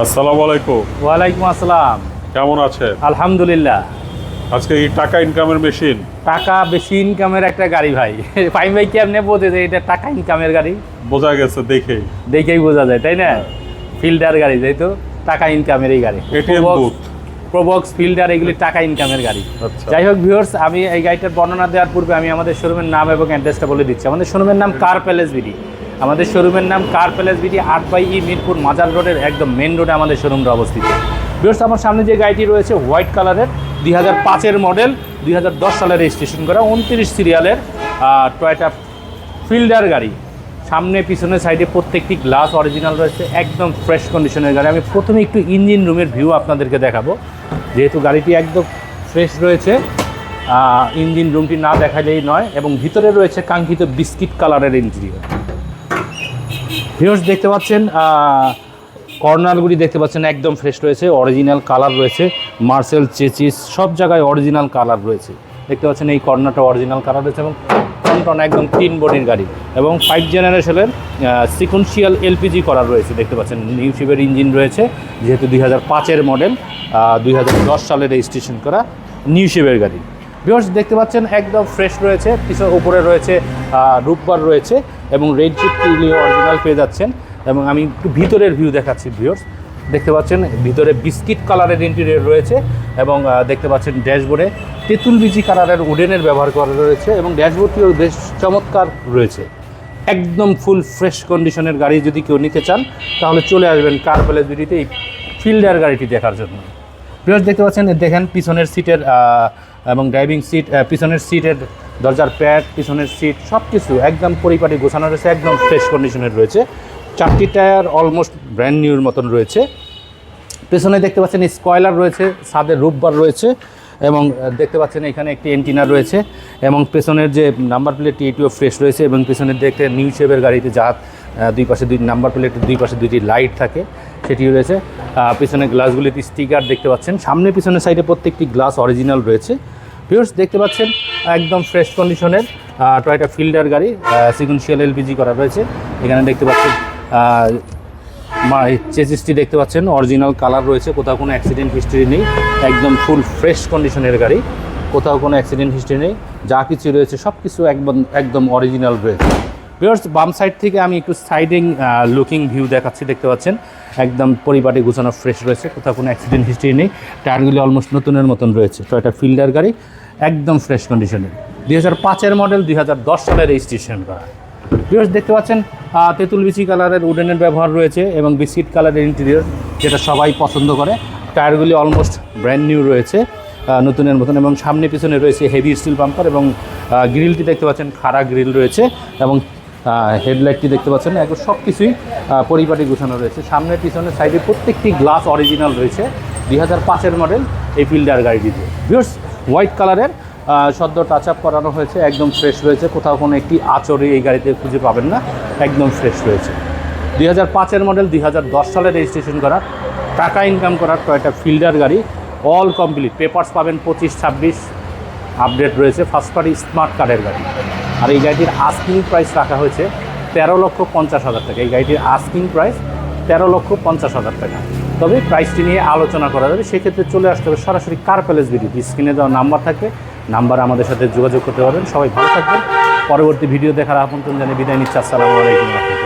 আসসালামু আলাইকুম। ওয়ালাইকুম আসসালাম। কেমন আছেন? আলহামদুলিল্লাহ। আজকে এই টাকা ইনকামের মেশিন টাকা বেশি ইনকামের একটা গাড়ি ভাই। ভাই কেমনে বোঝে যে এটা টাকা ইনকামের গাড়ি? বোঝা গেছে দেখেই দেখেই বোঝা যায় তাই না? ফিল্ডার গাড়ি তাই তো? টাকা ইনকামের এই গাড়ি। প্রবক্স ফিল্ডার এগুলি টাকা ইনকামের গাড়ি। আচ্ছা। যাই হোক ভিউয়ার্স আমি এই গাড়িটার বর্ণনা দেওয়ার পূর্বে আমি আমাদের শোরুমের নাম এবং অ্যাড্রেসটা বলে দিচ্ছি। আমাদের শোরুমের নাম কার প্যালেস বিডি আমাদের শোরুমের নাম কার প্যালেস বিডি আট বাই ই মিরপুর মাজার রোডের একদম মেন রোডে আমাদের শোরুমটা অবস্থিত। ভিউয়ার্স আমার সামনে যে গাড়িটি রয়েছে হোয়াইট কালারের দুই হাজার পাঁচের মডেল দুই হাজার দশ সালে রেজিস্ট্রেশন করা, উনত্রিশ সিরিয়ালের টয়টা ফিল্ডার গাড়ি। সামনে পিছনের সাইডে প্রত্যেকটি গ্লাস অরিজিনাল রয়েছে, একদম ফ্রেশ কন্ডিশনের গাড়ি। আমি প্রথমে একটু ইঞ্জিন রুমের ভিউ আপনাদেরকে দেখাবো। যেহেতু গাড়িটি একদম ফ্রেশ রয়েছে ইঞ্জিন রুমটি না দেখালেই নয়, এবং ভিতরে রয়েছে কাঙ্ক্ষিত বিস্কিট কালারের ইন্টেরিয়র ভিউর্স দেখতে পাচ্ছেন কর্নারগুলি দেখতে পাচ্ছেন, একদম ফ্রেশ রয়েছে অরিজিনাল কালার রয়েছে মার্সেল চেচিস সব জায়গায় অরিজিনাল কালার রয়েছে। দেখতে পাচ্ছেন এই কর্নারটা অরিজিনাল কালার রয়েছে এবং টন একদম তিন বডির গাড়ি এবং ফাইভ জেনারেশনের সিকোয়েন্সিয়াল এলপিজি করা রয়েছে, দেখতে পাচ্ছেন। নিউ শিপের ইঞ্জিন রয়েছে, যেহেতু দুই হাজার পাঁচের মডেল দুই হাজার দশ সালে রেজিস্ট্রেশন করা নিউ শিপের গাড়ি। ভিউয়ার্স, দেখতে পাচ্ছেন একদম ফ্রেশ রয়েছে, পিছনে উপরে রয়েছে রূপবার রয়েছে এবং রেড চিপগুলি অরিজিনাল পেয়ে যাচ্ছেন এবং আমি একটু ভিতরের ভিউ দেখাচ্ছি ভিউয়ার্স। দেখতে পাচ্ছেন ভিতরে বিস্কিট কালারের ইন্টেরিয়র রয়েছে এবং দেখতে পাচ্ছেন ড্যাশবোর্ডে তেঁতুল বিচি কালারের উডেনের ব্যবহার করা রয়েছে এবং ড্যাশবোর্ডটিও বেশ চমৎকার রয়েছে। একদম ফুল ফ্রেশ কন্ডিশনের গাড়ি যদি কেউ নিতে চান, তাহলে চলে আসবেন কার প্যালেস বিডিতে এই ফিল্ডার গাড়িটি দেখার জন্য। ভিউয়ার্স দেখতে পাচ্ছেন দেখেন পিছনের সিটের এবং ড্রাইভিং সিট পিছনের সিটের দরজার প্যাড পিছনের সিট সব কিছু একদম পরিপাটি গোছানো রয়েছে, একদম ফ্রেশ কন্ডিশনের রয়েছে। চারটি টায়ার অলমোস্ট ব্র্যান্ড নিউর মতন রয়েছে। পেছনে দেখতে পাচ্ছেন স্কয়লার রয়েছে, ছাদের রূপবার রয়েছে, এবং দেখতে পাচ্ছেন, এখানে একটি এন্টিনা রয়েছে, এবং পেছনের যে নাম্বার প্লেটটি এটিও ফ্রেশ রয়েছে, এবং পেছনের দেখতে নিউ শেপের গাড়িতে যা দুই পাশে দুই নাম্বার প্লেটের দুই পাশে দুইটি লাইট থাকে, সেটিও রয়েছে। পেছনে গ্লাসগুলিতে স্টিকার দেখতে পাচ্ছেন। সামনে পিছনের সাইডে প্রত্যেকটি গ্লাস অরিজিনাল রয়েছে। ভিউর্স দেখতে পাচ্ছেন, একদম ফ্রেশ কন্ডিশনের টয়টা ফিল্ডার গাড়ি সিকুয়েন্সিয়াল এলপিজি করা রয়েছে। এখানে দেখতে পাচ্ছেন চেসিসটি দেখতে পাচ্ছেন অরিজিনাল কালার রয়েছে, কোথাও কোনো অ্যাক্সিডেন্ট হিস্ট্রি নেই। একদম ফুল ফ্রেশ কন্ডিশনের গাড়ি, কোথাও কোনো অ্যাক্সিডেন্ট হিস্ট্রি নেই। যা কিছু রয়েছে সব কিছু একদম একদম অরিজিনাল রয়েছে। ভিউয়ার্স বাম সাইড থেকে আমি একটু সাইডিং লুকিং ভিউ দেখাচ্ছি, দেখতে পাচ্ছেন? একদম পরিপাটি গুছানো ফ্রেশ রয়েছে, কোথাও কোনো অ্যাক্সিডেন্ট হিস্ট্রি নেই। টায়ারগুলি অলমোস্ট নতুনের মতন রয়েছে তো এটা ফিল্ডার গাড়ি, একদম ফ্রেশ কন্ডিশনের দুই হাজার পাঁচের মডেল দুই হাজার দশ সালে রেজিস্ট্রেশন করা। ভিউয়ার্স দেখতে পাচ্ছেন তেঁতুল বিচি কালারের উডেনের ব্যবহার রয়েছে এবং বিস্কিট কালারের ইন্টেরিয়র যেটা সবাই পছন্দ করে। টায়ারগুলি অলমোস্ট ব্র্যান্ড নিউ রয়েছে নতুনের মতন এবং সামনে পিছনে রয়েছে হেভি স্টিল বাম্পার এবং গ্রিলটি দেখতে পাচ্ছেন, খাড়া গ্রিল রয়েছে এবং হেডলাইটটি দেখতে পাচ্ছেন। একদম সব কিছুই পরিপাটি গোছানো রয়েছে। সামনে, পিছনে সাইডে প্রত্যেকটি গ্লাস অরিজিনাল রয়েছে। দুই হাজার পাঁচের মডেল এই ফিল্ডার গাড়িটিতে ভিউর্স হোয়াইট কালারের সদ্য টাচ আপ করানো হয়েছে। একদম ফ্রেশ রয়েছে। কোথাও কোনো একটি আচরে এই গাড়িতে খুঁজে পাবেন না। একদম ফ্রেশ রয়েছে। দুই হাজার পাঁচের মডেল দুই হাজার দশ সালে রেজিস্ট্রেশন করা। টাকা ইনকাম করার কয়েকটা ফিল্ডার গাড়ি। অল কমপ্লিট পেপার্স পাবেন পঁচিশ, ছাব্বিশ। আপডেট রয়েছে। ফার্স্ট পার্টি স্মার্ট কার্ডের গাড়ি। আর এই গাড়িটির আস্কিং প্রাইস রাখা হয়েছে তেরো লক্ষ পঞ্চাশ হাজার টাকা। এই গাড়িটির আস্কিং প্রাইস তেরো লক্ষ পঞ্চাশ হাজার টাকা। তবে প্রাইসটি নিয়ে আলোচনা করা যাবে, সেক্ষেত্রে চলে আসতে হবে সরাসরি কার প্যালেস ভিডিও স্ক্রিনে দেওয়া নাম্বার থাকে নাম্বার আমাদের সাথে যোগাযোগ করতে পারবেন। সবাই ভালো থাকবেন। পরবর্তী ভিডিও দেখার আমন্ত্রণ জানিয়ে বিদায় নিচ্ছি। আসসালামু আলাইকুম